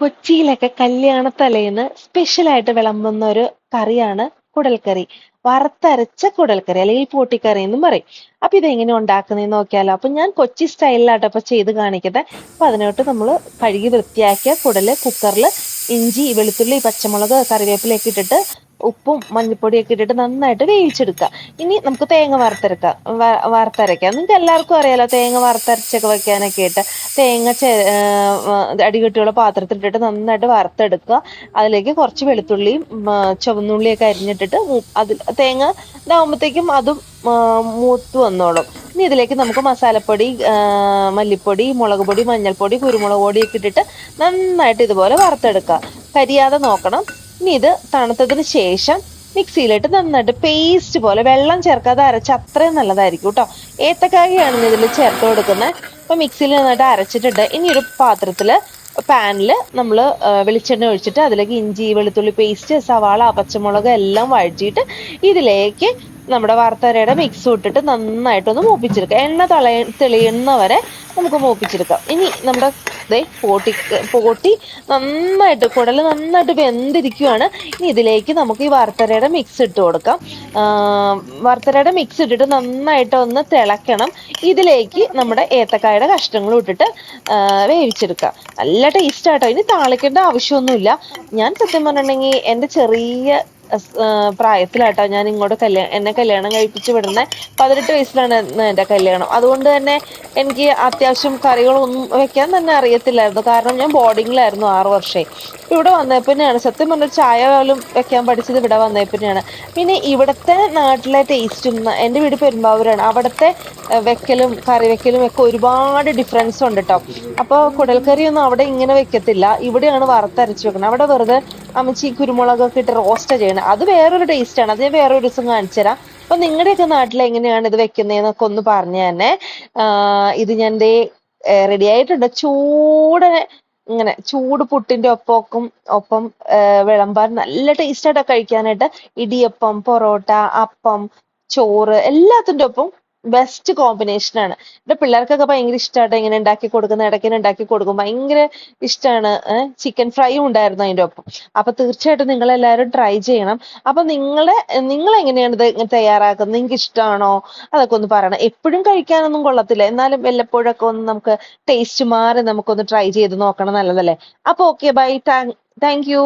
കൊച്ചിയിലൊക്കെ കല്യാണത്തലേന്ന് സ്പെഷ്യലായിട്ട് വിളമ്പുന്ന ഒരു കറിയാണ് കുടൽക്കറി. വറുത്തരച്ച കുടൽക്കറി അല്ലെങ്കിൽ പൂട്ടിക്കറി എന്നും പറയും. അപ്പൊ ഇതെങ്ങനെ ഉണ്ടാക്കുന്നതെന്ന് നോക്കിയാലോ. അപ്പൊ ഞാൻ കൊച്ചി സ്റ്റൈലിലാട്ടോ അപ്പൊ ചെയ്ത് കാണിക്കട്ടെ അപ്പൊ അതിനോട്ട് നമ്മൾ കഴുകി വൃത്തിയാക്കിയ കുടൽ കുക്കറിൽ ഇഞ്ചി വെളുത്തുള്ളി പച്ചമുളക് കറിവേപ്പിലയൊക്കെ ഇട്ടിട്ട് ഉപ്പും മഞ്ഞൾപ്പൊടിയൊക്കെ ഇട്ടിട്ട് നന്നായിട്ട് വേവിച്ചെടുക്കുക. ഇനി നമുക്ക് തേങ്ങ വറുത്തരക്കാം വറുത്തരയ്ക്കാം. നിങ്ങൾക്ക് എല്ലാവർക്കും അറിയാലോ തേങ്ങ വറുത്തരച്ചൊക്കെ വെക്കാനൊക്കെ ആയിട്ട് തേങ്ങ ചെ അടികെട്ടിയുള്ള പാത്രത്തിലിട്ടിട്ട് നന്നായിട്ട് വറുത്തെടുക്കുക. അതിലേക്ക് കുറച്ച് വെളുത്തുള്ളിയും ചുവന്നുള്ളിയൊക്കെ അരിഞ്ഞിട്ടിട്ട് അതിൽ തേങ്ങ ഇതാവുമ്പോഴത്തേക്കും അതും മൂത്ത് വന്നോളും. ഇനി ഇതിലേക്ക് നമുക്ക് മസാലപ്പൊടി മല്ലിപ്പൊടി മുളക് പൊടി മഞ്ഞൾപ്പൊടി കുരുമുളക് പൊടിയൊക്കെ ഇട്ടിട്ട് നന്നായിട്ട് ഇതുപോലെ വറുത്തെടുക്കുക. കരിയാതെ നോക്കണം. ഇനി ഇത് തണുത്തതിന് ശേഷം മിക്സിയിലിട്ട് നന്നായിട്ട് പേസ്റ്റ് പോലെ വെള്ളം ചേർക്കാതെ അരച്ച് അത്രയും നല്ലതായിരിക്കും കേട്ടോ. ഏത്തക്കായാണ് ഇതിൽ ചേർത്ത് കൊടുക്കുന്നത് അപ്പൊ മിക്സിയിൽ നന്നായിട്ട് അരച്ചിട്ടുണ്ട് ഇനി ഒരു പാത്രത്തിൽ പാനിൽ നമ്മൾ വെളിച്ചെണ്ണ ഒഴിച്ചിട്ട് അതിലേക്ക് ഇഞ്ചി വെളുത്തുള്ളി പേസ്റ്റ് സവാള പച്ചമുളക് എല്ലാം വഴറ്റിയിട്ട് ഇതിലേക്ക് നമ്മുടെ വറുത്തരയുടെ മിക്സ് ഇട്ടിട്ട് നന്നായിട്ടൊന്ന് മൂപ്പിച്ചെടുക്കുക. എണ്ണ തളയ തെളിയുന്നവരെ നമുക്ക് മൂപ്പിച്ചെടുക്കാം. ഇനി നമ്മുടെ ദേ പോട്ടി പോട്ടി നന്നായിട്ട് കുടൽ നന്നായിട്ട് വെന്തിരിക്കുവാണ്. ഇനി ഇതിലേക്ക് നമുക്ക് ഈ വറുത്തരയുടെ മിക്സ് ഇട്ട് കൊടുക്കാം. വറുത്തരയുടെ മിക്സ് ഇട്ടിട്ട് നന്നായിട്ട് ഒന്ന് തിളക്കണം. ഇതിലേക്ക് നമ്മുടെ ഏത്തക്കായുടെ കഷ്ണങ്ങളും ഇട്ടിട്ട് വേവിച്ചെടുക്കാം നല്ല ടേസ്റ്റ് ആട്ടോ. ഇനി താളിക്കേണ്ട ആവശ്യമൊന്നുമില്ല. ഞാൻ സത്യം പറഞ്ഞിട്ടുണ്ടെങ്കിൽ എന്റെ ചെറിയ പ്രായത്തിലാട്ടോ ഞാൻ ഇങ്ങോട്ട് കല്യാണം എന്നെ കല്യാണം കഴിപ്പിച്ച് വിടുന്നത് പതിനെട്ട് വയസ്സിലാണ് എന്റെ കല്യാണം. അതുകൊണ്ട് തന്നെ എനിക്ക് അത്യാവശ്യം കറികളൊന്നും വെക്കാൻ തന്നെ അറിയത്തില്ലായിരുന്നു. കാരണം ഞാൻ ബോർഡിങ്ങിലായിരുന്നു ആറു വർഷേ. ഇവിടെ വന്നപ്പോഴാണ് സത്യം പറഞ്ഞാൽ ചായ പോലും വെക്കാൻ പഠിച്ചത് ഇവിടെ വന്നപ്പോഴാണ് പിന്നെ ഇവിടുത്തെ നാട്ടിലെ ടേസ്റ്റും എന്റെ വീട് പെരുമ്പാവൂരാണ്. അവിടുത്തെ വെക്കലും കറി വെക്കലും ഒക്കെ ഒരുപാട് ഡിഫറൻസ് ഉണ്ട് കേട്ടോ അപ്പോൾ കുടൽക്കറിയൊന്നും അവിടെ ഇങ്ങനെ വെക്കത്തില്ല. ഇവിടെയാണ് വറുത്തരച്ച് വെക്കുന്നത് അവിടെ വെറുതെ അമ്മച്ചി കുരുമുളകൊക്കെ ഇട്ട് റോസ്റ്റ് ചെയ്യണം. അത് വേറൊരു ടേസ്റ്റാണ് അത് ഞാൻ വേറൊരു ദിവസം കാണിച്ചു തരാം. അപ്പൊ നിങ്ങളുടെയൊക്കെ നാട്ടിൽ എങ്ങനെയാണ് ഇത് വെക്കുന്നതെന്നൊക്കെ ഒന്ന് പറഞ്ഞു തന്നെ ഇത് ഞാൻ റെഡി ആയിട്ടുണ്ട്. ചൂടനെ ഇങ്ങനെ ചൂട് പുട്ടിന്റെ ഒപ്പം ഒപ്പം വിളമ്പാൻ നല്ല ടേസ്റ്റ് ആയിട്ടൊക്കെ കഴിക്കാനായിട്ട്. ഇടിയപ്പം പൊറോട്ട അപ്പം ചോറ് എല്ലാത്തിന്റെ ഒപ്പം ബെസ്റ്റ് കോമ്പിനേഷൻ ആണ്. എന്റെ പിള്ളേർക്കൊക്കെ ഭയങ്കര ഇഷ്ടമായിട്ട് ഇങ്ങനെ ഉണ്ടാക്കി കൊടുക്കുന്ന ഇടയ്ക്കിനെ ഉണ്ടാക്കി കൊടുക്കും. ഭയങ്കര ഇഷ്ടമാണ് ചിക്കൻ ഫ്രൈയും ഉണ്ടായിരുന്നു അതിന്റെ ഒപ്പം. അപ്പൊ തീർച്ചയായിട്ടും നിങ്ങൾ എല്ലാവരും ട്രൈ ചെയ്യണം. അപ്പൊ നിങ്ങളെ നിങ്ങൾ എങ്ങനെയാണ് ഇത് തയ്യാറാക്കുന്നത്? നിങ്ങൾക്ക് ഇഷ്ടമാണോ അതൊക്കെ ഒന്ന് പറയണം. എപ്പോഴും കഴിക്കാനൊന്നും കൊള്ളത്തില്ല. എന്നാലും വല്ലപ്പോഴൊക്കെ ഒന്ന് നമുക്ക് ടേസ്റ്റ് മാറി നമുക്കൊന്ന് ട്രൈ ചെയ്ത് നോക്കണം നല്ലതല്ലേ? അപ്പൊ ഓക്കെ ബൈ താങ്ക് യു